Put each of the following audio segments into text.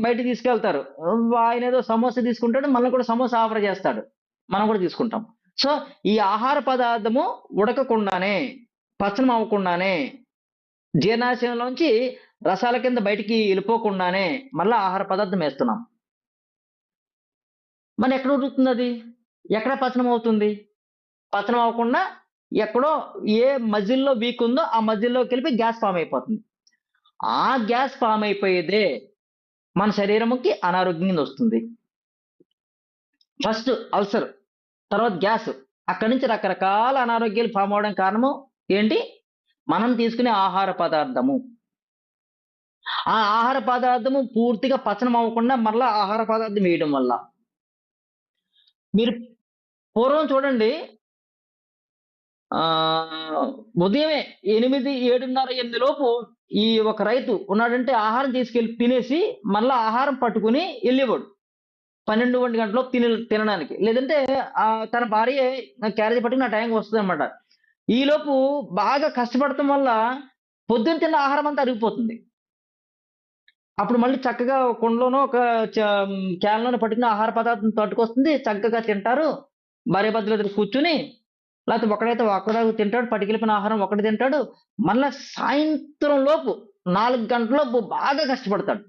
బయటికి తీసుకెళ్తారు. ఆయన ఏదో సమోసా తీసుకుంటాడు మనల్ని కూడా సమోసా ఆఫర్ చేస్తాడు. మనం కూడా తీసుకుంటాం. సో ఈ ఆహార పదార్థము ఉడకకుండానే పచ్చనం అవ్వకుండానే జీర్ణాశయంలోంచి రసాల కింద బయటికి వెళ్ళిపోకుండానే మళ్ళీ ఆహార పదార్థం వేస్తున్నాం. మరి ఎక్కడ ఉడుకుతుంది అది? ఎక్కడ పచనం అవుతుంది? పచనం అవ్వకుండా ఎక్కడో ఏ మజిల్లో వీక్ ఉందో ఆ మజిల్లోకి వెళ్ళి గ్యాస్ ఫామ్ అయిపోతుంది. ఆ గ్యాస్ ఫామ్ అయిపోయేదే మన శరీరముకి అనారోగ్యం కింద వస్తుంది. ఫస్ట్ అల్సర్ తర్వాత గ్యాస్. అక్కడి నుంచి రకరకాల అనారోగ్యాలు ఫామ్ అవడం కారణము ఏంటి? మనం తీసుకునే ఆహార పదార్థము. ఆ ఆహార పదార్థము పూర్తిగా పచనం అవ్వకుండా మరలా ఆహార పదార్థం వేయడం వల్ల. మీరు పూర్వం చూడండి ఉదయమే ఎనిమిది ఏడున్నర ఎనిమిది లోపు ఈ ఒక రైతు ఉన్నాడంటే ఆహారం తీసుకెళ్ళి తినేసి మళ్ళీ ఆహారం పట్టుకుని వెళ్ళేవాడు. పన్నెండు ఒంటి గంటలో తిన తినడానికి. లేదంటే తన భార్య క్యారేజ్ పట్టుకుని ఆ టైంకి వస్తుంది అనమాట ఈలోపు బాగా కష్టపడటం వల్ల పొద్దున్న తిన్న ఆహారం అంతా అరిగిపోతుంది. అప్పుడు మళ్ళీ చక్కగా ఒక కుండలోనో ఒక క్యాన్లోనో పట్టుకుని ఆహార పదార్థం తట్టుకొస్తుంది. చక్కగా తింటారు. భార్య భద్రతలు కూర్చుని లేకపోతే ఒకడైతే ఒక్కడే తింటాడు పట్టుకెళ్ళిపోయిన ఆహారం ఒకటి తింటాడు మళ్ళా సాయంత్రం లోపు నాలుగు గంటలలోపు బాగా కష్టపడతాడు.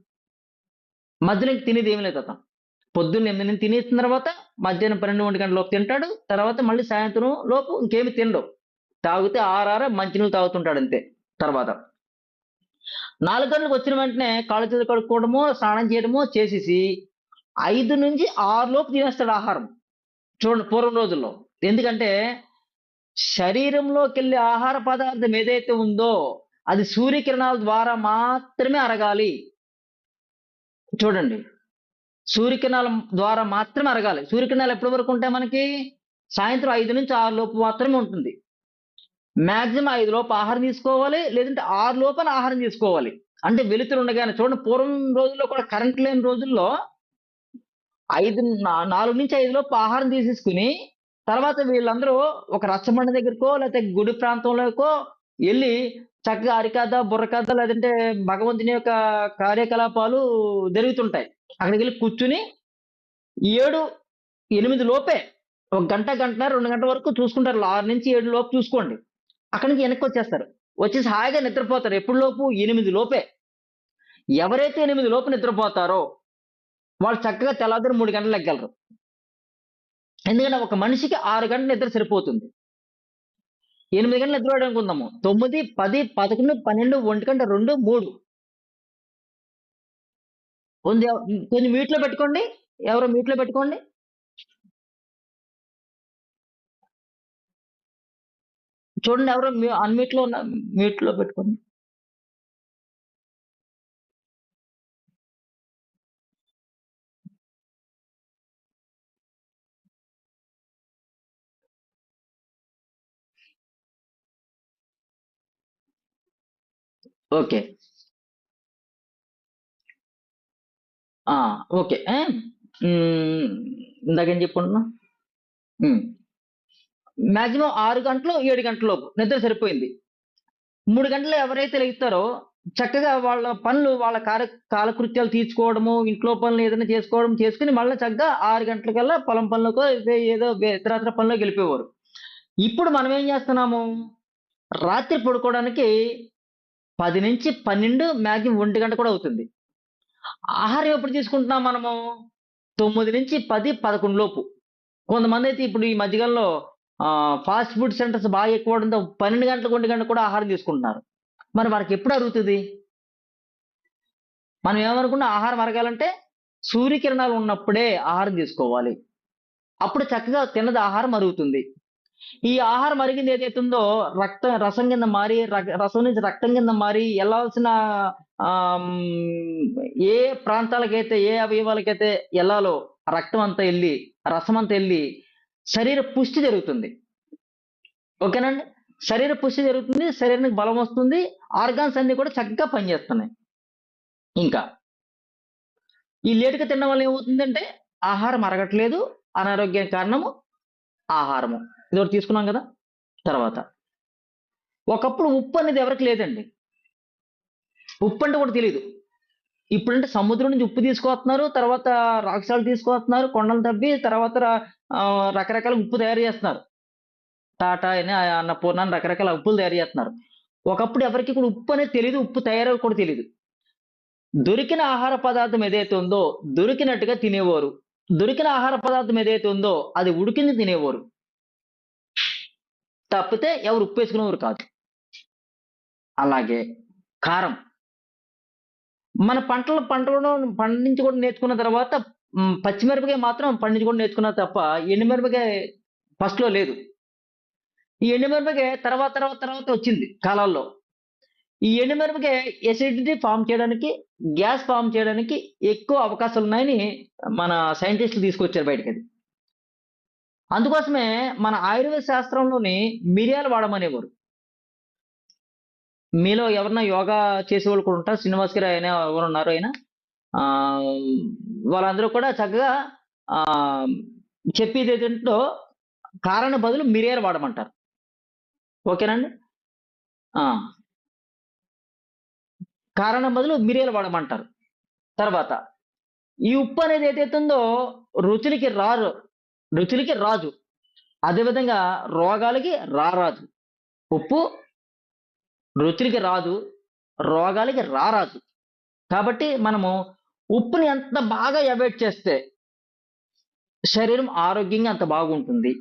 మధ్యలో తినేది ఏమి లేదు అతను. పొద్దున్న ఎనిమిది నుంచి తినేసిన తర్వాత మధ్యాహ్నం పన్నెండు ఒంటి గంటల లోపు తింటాడు తర్వాత మళ్ళీ సాయంత్రం లోపు ఇంకేమి తినడు. తాగితే ఆరారా మంచినీళ్ళు తాగుతుంటాడు అంతే తర్వాత. నాలుగు గంటలకు వచ్చిన వెంటనే కాళ్ళు చేతులు కడుక్కోవడము స్నానం చేయడము చేసేసి ఐదు నుంచి ఆరు లోపు తినేస్తాడు ఆహారం. చూడండి పూర్వం రోజుల్లో. ఎందుకంటే శరీరంలోకి వెళ్ళే ఆహార పదార్థం ఏదైతే ఉందో అది సూర్యకిరణాల ద్వారా మాత్రమే అరగాలి. చూడండి. సూర్యకిరణాల ద్వారా మాత్రమే అరగాలి. సూర్యకిరణాలు ఎప్పటి వరకు ఉంటాయి మనకి? సాయంత్రం ఐదు నుంచి ఆరు లోపు మాత్రమే ఉంటుంది. మాక్సిమం ఐదు లోపు ఆహారం తీసుకోవాలి లేదంటే ఆరు లోపల ఆహారం తీసుకోవాలి. అంటే వెలుతురు ఉండగానే చూడండి పూర్వం రోజుల్లో కూడా కరెంట్ లేని రోజుల్లో ఐదు నాలుగు నుంచి ఐదు లోపు ఆహారం తీసేసుకుని తర్వాత వీళ్ళందరూ ఒక రచ్చబండ దగ్గరకో లేకపోతే గుడి ప్రాంతంలోకో వెళ్ళి చక్కగా అరికథ బుర్రకథ లేదంటే భగవంతుని యొక్క కార్యకలాపాలు జరుగుతుంటాయి. అక్కడికి వెళ్ళి కూర్చుని ఏడు ఎనిమిది లోపే ఒక గంట గంట రెండు గంటల వరకు చూసుకుంటారు. ఆరు నుంచి ఏడు లోపు చూసుకోండి. అక్కడి నుంచి వెనక్కి వచ్చేస్తారు. వచ్చేసి హాయిగా నిద్రపోతారు. ఎప్పుడు లోపు? ఎనిమిది లోపే. ఎవరైతే ఎనిమిది లోపు నిద్రపోతారో వాళ్ళు చక్కగా తెల్లవారు మూడు గంటలు ఎగ్గలరు ఎందుకంటే ఒక మనిషికి ఆరు గంటల నిద్ర సరిపోతుంది. ఎనిమిది గంటలు నిద్ర అనుకుందాము తొమ్మిది పది పదకొండు పన్నెండు ఒంటి గంట రెండు మూడు. ఉంది కొంచెం మ్యూట్లో పెట్టుకోండి. ఎవరో మ్యూట్లో పెట్టుకోండి. చూడండి ఎవరో అన్మ్యూట్లో ఉన్న మ్యూట్లో పెట్టుకోండి. ఓకే. ఆ, ఓకే. ఏ? మ్మ్, ఇందాకేం చెప్పుకుంటున్నా మాక్సిమం ఆరు గంటలు ఏడు గంటల లోపు నిద్ర సరిపోయింది. మూడు గంటలు ఎవరైతే లేస్తారో చక్కగా వాళ్ళ పనులు వాళ్ళ కార్య కాలకృత్యాలు తీర్చుకోవడము ఇంట్లో పనులు ఏదైనా చేసుకోవడం చేసుకుని మళ్ళీ చక్కగా ఆరు గంటలకల్లా పొలం పనులకో ఏదో వే- ఇతరత్ర పనులకు వెళ్ళిపోయేవారు. ఇప్పుడు మనం ఏం చేస్తున్నాము? రాత్రి పడుకోవడానికి పది నుంచి పన్నెండు మ్యాక్సిమం ఒంటి గంట కూడా అవుతుంది. ఆహారం ఎప్పుడు తీసుకుంటున్నాం మనము? తొమ్మిది నుంచి పది పదకొండు లోపు. కొంతమంది అయితే ఇప్పుడు ఈ మధ్యకాలంలో ఫాస్ట్ ఫుడ్ సెంటర్స్ బాగా ఎక్కువ అవడంతో పన్నెండు గంటలకు ఒంటి గంట కూడా ఆహారం తీసుకుంటున్నారు. మరి వారికి ఎప్పుడు అరుగుతుంది? మనం ఏమనుకున్నా ఆహారం అరగాలంటే సూర్యకిరణాలు ఉన్నప్పుడే ఆహారం తీసుకోవాలి. అప్పుడు చక్కగా తిన్నది ఆహారం అరుగుతుంది. ఈ ఆహారం అరిగింది ఏదైతే ఉందో రక్తం రసం కింద మారి రసం నుంచి రక్తం కింద మారి వెళ్ళాల్సిన ఏ ప్రాంతాలకైతే ఏ అవయవాలకైతే వెళ్ళాలో రక్తం అంతా వెళ్ళి రసం అంతా వెళ్ళి శరీర పుష్టి జరుగుతుంది. ఓకేనండి? శరీర పుష్టి జరుగుతుంది శరీరానికి బలం వస్తుంది ఆర్గాన్స్ అన్ని కూడా చక్కగా పనిచేస్తున్నాయి. ఇంకా ఈ లేటుగా తినడం వల్ల ఏమవుతుందంటే ఆహారం అరగట్లేదు అనారోగ్యానికి కారణము ఆహారము. ఇది ఒకటి తీసుకున్నాం కదా? తర్వాత. ఒకప్పుడు ఉప్పు అనేది ఎవరికి లేదండి. ఉప్పు అంటే కూడా తెలియదు ఇప్పుడంటే సముద్రం నుంచి ఉప్పు తీసుకొస్తున్నారు తర్వాత రాక్షసాలు తీసుకొస్తున్నారు కొండలు తవ్వి తర్వాత రకరకాల ఉప్పు తయారు చేస్తున్నారు. టాటా అని అన్నపూర్ణ అని రకరకాల ఉప్పులు తయారు చేస్తున్నారు. ఒకప్పుడు ఎవరికి కూడా ఉప్పు అనేది తెలియదు ఉప్పు తయారవ కూడా తెలియదు దొరికిన ఆహార పదార్థం ఏదైతే ఉందో దొరికినట్టుగా తినేవారు. దొరికిన ఆహార పదార్థం ఏదైతే ఉందో అది ఉడికింది తినేవారు. తప్పితే ఎవరు ఉప్పు వేసుకునేవారు కాదు. అలాగే కారం. మన పంటలు పంటలను పండించుకోవడం నేర్చుకున్న తర్వాత పచ్చిమిరపకాయ మాత్రం పండించుకోవడం నేర్చుకున్న తప్ప ఎండుమిరపకాయ ఫస్ట్లో లేదు. ఈ ఎండుమిరపకాయ తర్వాత తర్వాత తర్వాత వచ్చింది కాలాల్లో. ఈ ఎండుమిరపకాయ ఎసిడిటీ ఫామ్ చేయడానికి గ్యాస్ ఫామ్ చేయడానికి ఎక్కువ అవకాశాలు ఉన్నాయని మన సైంటిస్టులు తీసుకొచ్చారు బయటకి అది. అందుకోసమే మన ఆయుర్వేద శాస్త్రంలోని మిరియాలు వాడమనేవారు. మీలో ఎవరన్నా యోగా చేసేవాళ్ళు కూడా ఉంటారు. శ్రీనివాస్ గారు ఆయన ఎవరు ఉన్నారు ఆయన. వాళ్ళందరూ కూడా చక్కగా చెప్పేది ఏంటంటే కారణ బదులు మిరియాలు వాడమంటారు. ఓకేనండి? కారణం బదులు మిరియాలు వాడమంటారు. తర్వాత ఈ ఉప్పు అనేది ఏదైతే ఉందో రుచులకి రారు. రుచులకి రాజు. అదేవిధంగా రోగాలకి రారాజు. ఉప్పు రుచులకి రాదు రోగాలకి రారాజు. కాబట్టి మనము ఉప్పుని ఎంత బాగా అవాయిడ్ చేస్తే శరీరం ఆరోగ్యంగా అంత బాగుంటుంది.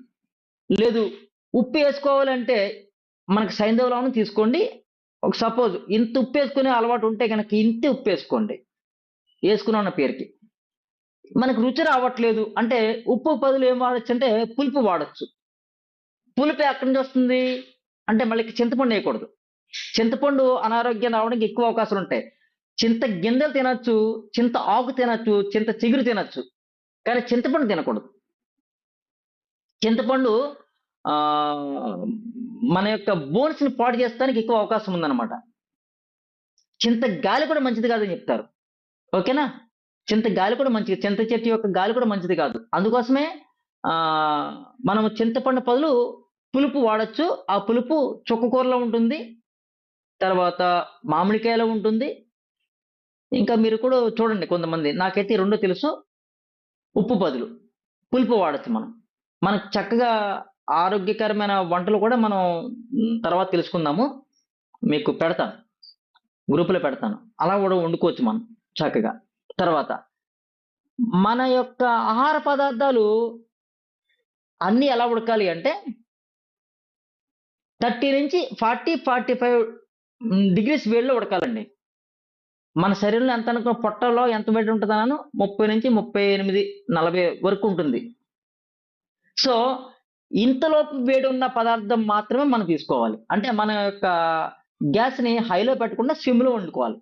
లేదు ఉప్పు వేసుకోవాలంటే మనకు సైంధవ తీసుకోండి. ఒక సపోజ్ ఇంత ఉప్పు వేసుకునే అలవాటు ఉంటే కనుక ఇంత ఉప్పు వేసుకోండి. వేసుకున్న పేరుకి. మనకు రుచి రావట్లేదు అంటే ఉప్పు బదులు ఏం వాడచ్చు అంటే పులుపు వాడచ్చు. పులుపు ఎక్కడి నుంచి వస్తుంది? అంటే మళ్ళీ చింతపండు వేయకూడదు. చింతపండు అనారోగ్యం రావడానికి ఎక్కువ అవకాశాలు ఉంటాయి. చింత గింజలు తినచ్చు చింత ఆకు తినచ్చు చింత చిగురు తినచ్చు. కానీ చింతపండు తినకూడదు. చింతపండు ఆ మన యొక్క బోన్స్ని పాడు చేస్తానికి ఎక్కువ అవకాశం ఉందన్నమాట. చింత గాలి కూడా మంచిది కాదని చెప్తారు. ఓకేనా? చింత గాలి కూడా మంచిది. చింత చెట్టు యొక్క గాలి కూడా మంచిది కాదు. అందుకోసమే మనము చింతపండు పదులు పులుపు వాడచ్చు. ఆ పులుపు చుక్కకూరలో ఉంటుంది. తర్వాత మామిడికాయలో ఉంటుంది. ఇంకా మీరు కూడా చూడండి కొంతమంది. నాకైతే రెండో తెలుసు. ఉప్పు బదులు పులుపు వాడచ్చు మనం. మనకు చక్కగా ఆరోగ్యకరమైన వంటలు కూడా మనం తర్వాత తెలుసుకుందాము. మీకు పెడతాను. గ్రూపులో పెడతాను. అలా కూడా వండుకోవచ్చు మనం చక్కగా. తర్వాత మన యొక్క ఆహార పదార్థాలు అన్నీ ఎలా ఉడకాలి అంటే థర్టీ నుంచి ఫార్టీ ఫార్టీ ఫైవ్ డిగ్రీస్ వేడిలో ఉడకాలండి. మన శరీరంలో ఎంత అనుకున్న పొట్టలో ఎంత వేడి ఉంటుందన్నాను ముప్పై నుంచి ముప్పై ఎనిమిది నలభై వరకు ఉంటుంది. సో ఇంతలోపు వేడి ఉన్న పదార్థం మాత్రమే మనం తీసుకోవాలి. అంటే మన యొక్క గ్యాస్ని హైలో పెట్టకుండా స్విమ్లో వండుకోవాలి.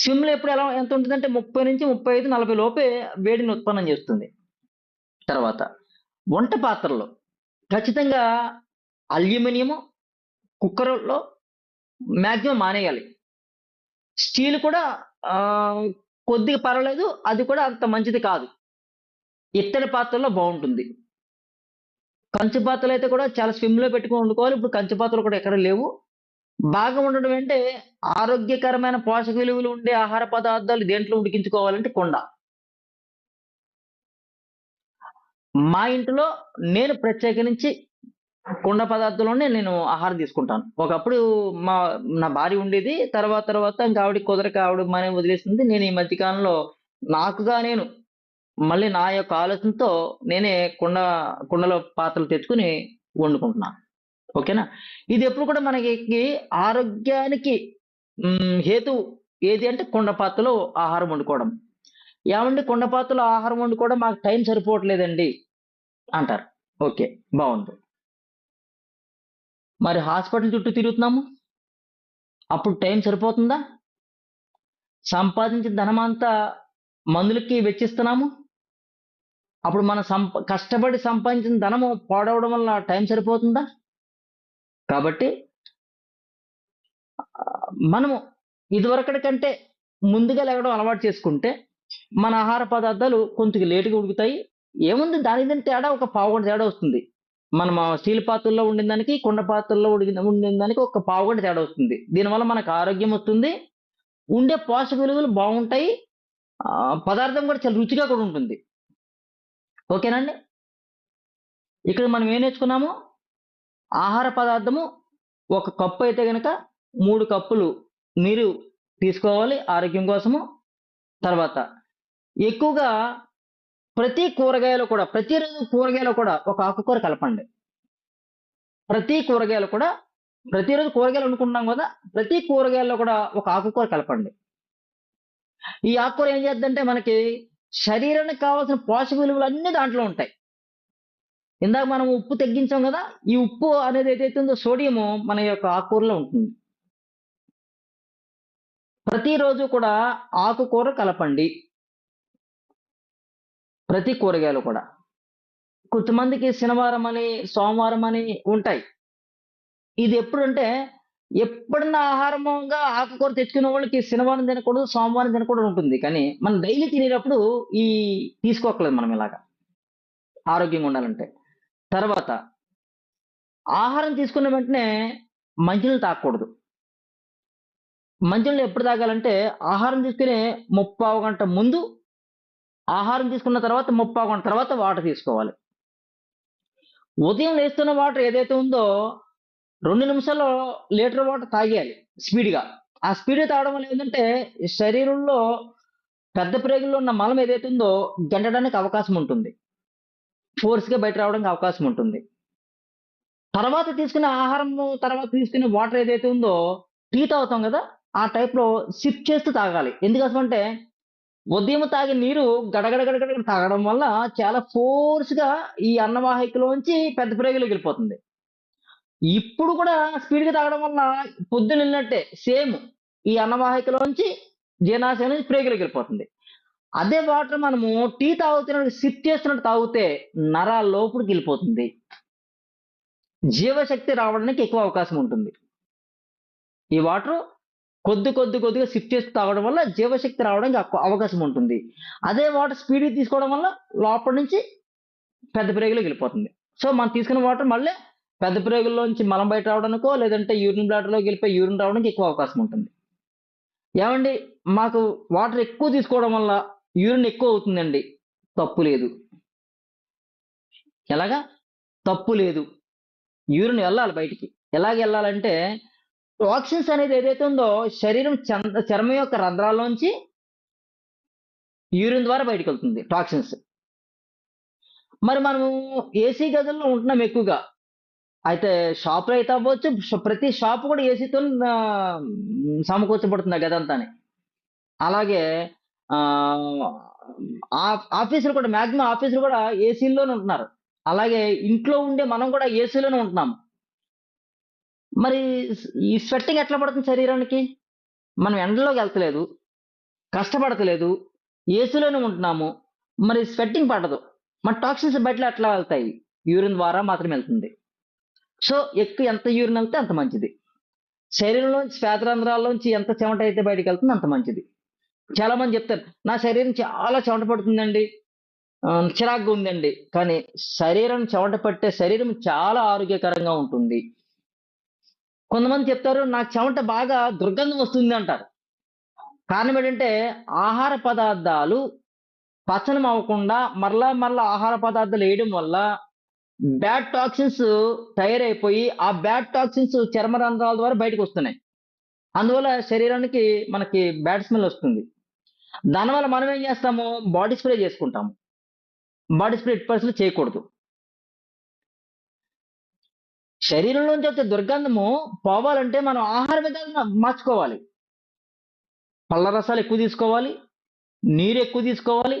సిమ్లో ఎప్పుడు ఎలా ఎంత ఉంటుందంటే ముప్పై నుంచి ముప్పై ఐదు నలభై లోపే వేడిని ఉత్పన్నం చేస్తుంది. తర్వాత వంట పాత్రలో ఖచ్చితంగా అల్యూమినియము కుక్కర్లో మ్యాక్సిమం మానేయాలి. స్టీల్ కూడా కొద్దిగా పర్వాలేదు అది కూడా అంత మంచిది కాదు. ఇత్తడి పాత్రలో బాగుంటుంది. కంచు పాత్రలు అయితే కూడా చాలా స్విమ్లో పెట్టుకొని వండుకోవాలి. ఇప్పుడు కంచు పాత్రలు కూడా ఎక్కడ లేవు. బాగా ఉండడం అంటే ఆరోగ్యకరమైన పోషక విలువలు ఉండే ఆహార పదార్థాలు దేంట్లో ఉడికించుకోవాలంటే కొండ. మా ఇంట్లో నేను ప్రత్యేకించి కుండ పదార్థంలోనే నేను ఆహారం తీసుకుంటాను. ఒకప్పుడు మా నా భార్య ఉండేది తర్వాత తర్వాత ఇంకా ఆవిడ కుదరక ఆవిడ మనే వదిలేసింది. నేను ఈ మధ్యకాలంలో నాకుగా నేను మళ్ళీ నా యొక్క ఆలోచనతో నేనే కుండ కుండలో పాత్రలు తెచ్చుకుని వండుకుంటున్నాను. ఓకేనా? ఇది ఎప్పుడు కూడా మనకి ఆరోగ్యానికి హేతు ఏది అంటే కుండపాత్రలో ఆహారం వండుకోవడం. ఏమండి కుండపాత్రలో ఆహారం వండుకోవడం? మాకు టైం సరిపోవట్లేదండి అంటారు. ఓకే బాగుంది. మరి హాస్పిటల్ చుట్టూ తిరుగుతున్నాము? అప్పుడు టైం సరిపోతుందా? సంపాదించిన ధనమంతా మందులకి వెచ్చిస్తున్నాము? అప్పుడు మన సంప కష్టపడి సంపాదించిన ధనము పాడవడం వల్ల టైం సరిపోతుందా? కాబట్టి మనము ఇదివరకటి కంటే ముందుగా లేవడం అలవాటు చేసుకుంటే మన ఆహార పదార్థాలు కొంచెం లేటుగా ఉడుకుతాయి. ఏముంది? దాని దీని తేడా ఒక పావుగంట తేడా వస్తుంది. మనం స్టీల్ పాత్రల్లో ఉండిన దానికి కుండ పాత్రల్లో ఉడికిన ఉండిన దానికి ఒక పావుగంట తేడా వస్తుంది. దీనివల్ల మనకు ఆరోగ్యం వస్తుంది. ఉండే పోషక విలువలు బాగుంటాయి. పదార్థం కూడా చాలా రుచిగా కూడా ఉంటుంది. ఓకేనండి ఇక్కడ మనం ఏం నేర్చుకున్నాము? ఆహార పదార్థము ఒక కప్పు అయితే కనుక మూడు కప్పులు నీరు తీసుకోవాలి ఆరోగ్యం కోసము. తర్వాత ఎక్కువగా ప్రతి కూరగాయలు కూడా ప్రతిరోజు కూరగాయలు కూడా ఒక ఆకుకూర కలపండి. ప్రతి కూరగాయలు కూడా ప్రతిరోజు కూరగాయలు వండుకుంటున్నాం కదా ప్రతి కూరగాయల్లో కూడా ఒక ఆకుకూర కలపండి. ఈ ఆకుకూర ఏం చేద్దంటే మనకి శరీరానికి కావాల్సిన పోషక విలువలు అన్ని దాంట్లో ఉంటాయి. ఇందాక మనం ఉప్పు తగ్గించాం కదా ఈ ఉప్పు అనేది ఏదైతే ఉందో సోడియము మన యొక్క ఆకుకూరలో ఉంటుంది. ప్రతిరోజు కూడా ఆకుకూర కలపండి. ప్రతి కూరగాయలు కూడా. కొంతమందికి శనివారం అని సోమవారం అని ఉంటాయి. ఇది ఎప్పుడంటే ఎప్పుడన్నా ఆహారంగా ఆకుకూర తెచ్చుకునే వాళ్ళకి శనివారం తినకూడదు సోమవారం తినకూడదు ఉంటుంది. కానీ మనం డైలీ తినేటప్పుడు ఈ తీసుకోకలేదు మనం ఇలాగా. ఆరోగ్యంగా ఉండాలంటే. తర్వాత ఆహారం తీసుకున్న వెంటనే మంచినీళ్ళు తాగకూడదు. మంచినీళ్ళు ఎప్పుడు తాగాలంటే ఆహారం తీసుకునే ముప్పావు గంట ముందు ఆహారం తీసుకున్న తర్వాత ముప్పావు గంట తర్వాత వాటర్ తీసుకోవాలి. ఉదయం లేస్తున్న వాటర్ ఏదైతే ఉందో రెండు నిమిషాల్లో లీటర్ వాటర్ తాగేయాలి స్పీడ్గా. ఆ స్పీడ్ తాగడం వల్ల ఏంటంటే శరీరంలో పెద్ద ప్రేగుల్లో ఉన్న మలం ఏదైతే ఉందో గెండడానికి అవకాశం ఉంటుంది. ఫోర్స్గా బయట రావడానికి అవకాశం ఉంటుంది. తర్వాత తీసుకునే ఆహారం తర్వాత తీసుకునే వాటర్ ఏదైతే ఉందో టీ తాగుతాం కదా ఆ టైప్లో సిప్ చేస్తూ తాగాలి. ఎందుకోసం అంటే ఉదయం తాగే నీరు గడగడ గడగడ తాగడం వల్ల చాలా ఫోర్స్గా ఈ అన్నవాహికలోంచి పెద్ద ప్రేగులోకి వెళ్ళిపోతుంది. ఇప్పుడు కూడా స్పీడ్గా తాగడం వల్ల పొద్దున వెళ్ళినట్టే సేమ్ ఈ అన్నవాహికలోంచి జీర్ణాశయం నుంచి ప్రేగులోకి వెళ్ళిపోతుంది. అదే వాటర్ మనము టీ తాగుతున్నట్టు సిప్ చేస్తున్నట్టు తాగితే నరాల లోపలికి వెళ్ళిపోతుంది. జీవశక్తి రావడానికి ఎక్కువ అవకాశం ఉంటుంది. ఈ వాటర్ కొద్ది కొద్ది కొద్దిగా సిప్ చేసి తాగడం వల్ల జీవశక్తి రావడానికి అవకాశం ఉంటుంది. అదే వాటర్ స్పీడ్గా తీసుకోవడం వల్ల లోపల నుంచి పెద్ద ప్రేగులోకి వెళ్ళిపోతుంది. సో మనం తీసుకున్న వాటర్ మళ్ళీ పెద్ద ప్రేగుల్లోంచి మలం బయట రావడానికో లేదంటే యూరిన్ బ్లాడర్లోకి వెళ్ళిపోయి యూరిన్ రావడానికి ఎక్కువ అవకాశం ఉంటుంది. ఏమండి? మాకు వాటర్ ఎక్కువ తీసుకోవడం వల్ల యూరిన్ ఎక్కువ అవుతుందండి తప్పు లేదు. ఎలాగా? తప్పు లేదు. యూరిన్ వెళ్ళాలి బయటికి. ఎలాగ వెళ్ళాలంటే టాక్సిన్స్ అనేది ఏదైతే ఉందో శరీరం చర్మం యొక్క రంధ్రాల్లోంచి యూరిన్ ద్వారా బయటకు వెళ్తుంది టాక్సిన్స్. మరి మనము ఏసీ గదుల్లో ఉంటున్నాం ఎక్కువగా. అయితే షాప్లో అయితే అవ్వచ్చు ప్రతి షాప్ కూడా ఏసీతో సమకూర్చబడుతుంది ఆ గదంతాని. అలాగే ఆఫీసులు కూడా మ్యాక్సిమం ఆఫీసులు కూడా ఏసీల్లోనే ఉంటున్నారు. అలాగే ఇంట్లో ఉండే మనం కూడా ఏసీలోనే ఉంటున్నాం. మరి ఈ స్వెట్టింగ్ ఎట్లా పడుతుంది శరీరానికి? మనం ఎండలోకి వెళ్తలేదు కష్టపడతలేదు ఏసీలోనే ఉంటున్నాము. మరి స్వెట్టింగ్ పడదు. మన టాక్సిన్స్ బయటలో ఎట్లా వెళ్తాయి? యూరిన్ ద్వారా మాత్రమే వెళ్తుంది. సో ఎక్కువ ఎంత యూరిన్ వెళ్తే అంత మంచిది. శరీరంలోంచి శ్వేతరంధ్రాల్లోంచి ఎంత చెమట అయితే బయటకు వెళ్తుంది అంత మంచిది. చాలా మంది చెప్తారు నా శరీరం చాలా చెమట పడుతుందండి చిరాగ్గా ఉందండి. కానీ శరీరం చెమట పట్టే శరీరం చాలా ఆరోగ్యకరంగా ఉంటుంది. కొంతమంది చెప్తారు నాకు చెమట బాగా దుర్గంధం వస్తుంది అంటారు. కారణం ఏంటంటే ఆహార పదార్థాలు పచనం అవ్వకుండా మరలా మరలా ఆహార పదార్థాలు వేయడం వల్ల బ్యాడ్ టాక్సిన్స్ తయారైపోయి ఆ బ్యాడ్ టాక్సిన్స్ చర్మ రంధ్రాల ద్వారా బయటకు వస్తున్నాయి. అందువల్ల శరీరానికి మనకి బ్యాడ్ స్మెల్ వస్తుంది. దానివల్ల మనం ఏం చేస్తాము? బాడీ స్ప్రే చేసుకుంటాము. బాడీ స్ప్రే ఎట్టి పరిస్థితులు చేయకూడదు. శరీరంలోంచి వచ్చే దుర్గంధము పోవాలంటే మనం ఆహార విధానం మార్చుకోవాలి. పళ్ళ రసాలు ఎక్కువ తీసుకోవాలి నీరు ఎక్కువ తీసుకోవాలి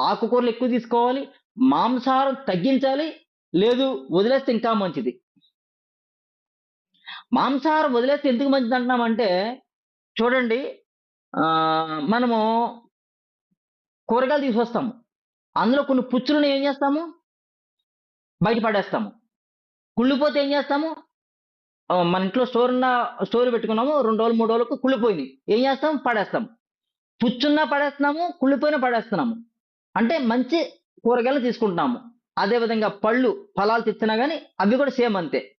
ఆకుకూరలు ఎక్కువ తీసుకోవాలి మాంసాహారం తగ్గించాలి లేదు వదిలేస్తే ఇంకా మంచిది. మాంసాహారం వదిలేస్తే ఎందుకు మంచిది అంటున్నామంటే చూడండి మనము కూరగాయలు తీసుకొస్తాము అందులో కొన్ని పుచ్చులను ఏం చేస్తాము? బయట పడేస్తాము కుళ్ళిపోతే ఏం చేస్తాము? మన ఇంట్లో స్టోర్ ఉన్న స్టోర్ పెట్టుకున్నాము రెండు రోజులు మూడు రోజులకు కుళ్ళిపోయింది. ఏం చేస్తాం? పడేస్తాం. పుచ్చున్నా పడేస్తున్నాము కుళ్ళిపోయినా పడేస్తున్నాము. అంటే మంచి కూరగాయలు తీసుకుంటున్నాము. అదేవిధంగా పళ్ళు ఫలాలు తెచ్చినా కానీ అవి కూడా సేమ్ అంతే.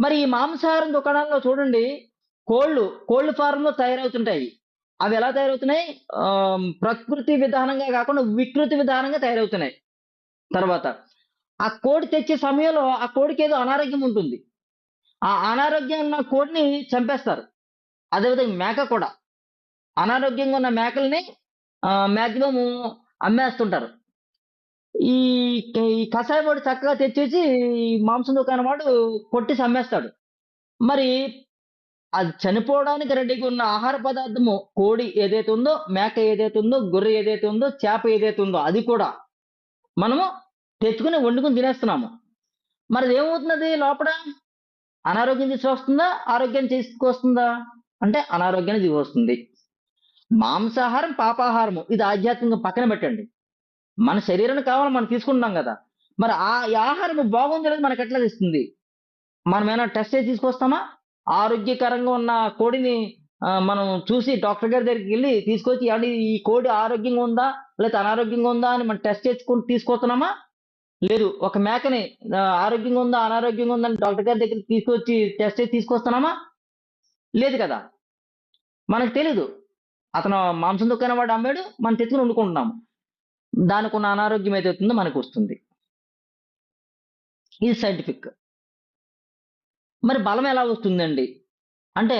మరి ఈ మాంసాహారం దుకాణాల్లో చూడండి కోళ్ళు కోళ్ళు ఫారంలో తయారవుతుంటాయి. అవి ఎలా తయారవుతున్నాయి? ప్రకృతి విధానంగా కాకుండా వికృతి విధానంగా తయారవుతున్నాయి. తర్వాత ఆ కోడి తెచ్చే సమయంలో ఆ కోడికి ఏదో అనారోగ్యం ఉంటుంది. ఆ అనారోగ్యం ఉన్న కోడిని చంపేస్తారు. అదేవిధంగా మేక కూడా. అనారోగ్యంగా ఉన్న మేకల్ని మ్యాక్సిమము అమ్మేస్తుంటారు. ఈ ఈ కషాయ వాడు చక్కగా తెచ్చేసి ఈ మాంసం దుకాణం వాడు కొట్టి అమ్మేస్తాడు. మరి అది చనిపోవడానికి రెడీగా ఉన్న ఆహార పదార్థము కోడి ఏదైతే ఉందో మేక ఏదైతే ఉందో గొర్రె ఏదైతే ఉందో చేప ఏదైతే ఉందో అది కూడా మనము తెచ్చుకుని వండుకుని తినేస్తున్నాము. మరి ఏమవుతున్నది లోపల? అనారోగ్యం తీసుకొస్తుందా ఆరోగ్యం తీసుకొస్తుందా అంటే అనారోగ్యాన్ని తీసుకొస్తుంది మాంసాహారం పాపాహారము ఇది ఆధ్యాత్మికంగా పక్కన పెట్టండి. మన శరీరం కావాలి మనం తీసుకుంటున్నాం కదా. మరి ఆ ఆహారం బాగుంది లేదు మనకి ఎట్లా ఇస్తుంది మనం ఏమైనా టెస్ట్ చేసి తీసుకొస్తామా? ఆరోగ్యకరంగా ఉన్న కోడిని మనం చూసి డాక్టర్ గారి దగ్గరికి వెళ్ళి తీసుకొచ్చి ఈ కోడి ఆరోగ్యంగా ఉందా? లేదా అనారోగ్యంగా ఉందా? అని మనం టెస్ట్ చేసుకుని తీసుకొస్తున్నామా? లేదు ఒక మేకని ఆరోగ్యంగా ఉందా అనారోగ్యంగా ఉందా అని డాక్టర్ గారి దగ్గరికి తీసుకొచ్చి టెస్ట్ చేసి తీసుకొస్తున్నామా? లేదు కదా. మనకు తెలీదు. అతను మాంసం దుకాణం వాడు అమ్మాడు మనం తెచ్చుకుని వండుకుంటున్నాము. దానికి ఉన్న అనారోగ్యం ఏదైతుందో మనకు వస్తుంది. ఇది సైంటిఫిక్ మరి బలం ఎలా వస్తుందండి? అంటే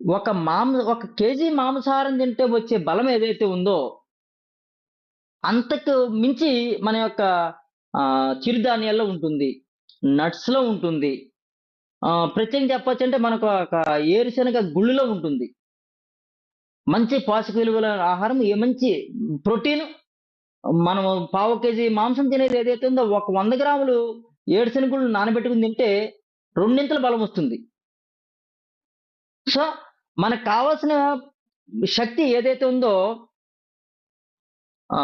ఒక మాంస ఒక కేజీ మాంసాహారం తింటే వచ్చే బలం ఏదైతే ఉందో అంతకు మించి మన యొక్క చిరుధాన్యాల్లో ఉంటుంది. నట్స్లో ఉంటుంది. ప్రత్యేకం చెప్పచ్చు అంటే మనకు ఒక ఏరుశనగ గుళ్ళులో ఉంటుంది. మంచి పోషక విలువల ఆహారం ఏ మంచి ప్రోటీన్ మనం పావు కేజీ మాంసం తినేది ఏదైతే ఉందో ఒక వంద గ్రాములు ఏడుశనగుళ్ళు నానబెట్టుకుని తింటే రెండింతల బలం వస్తుంది. సో మనకు కావాల్సిన శక్తి ఏదైతే ఉందో ఆ,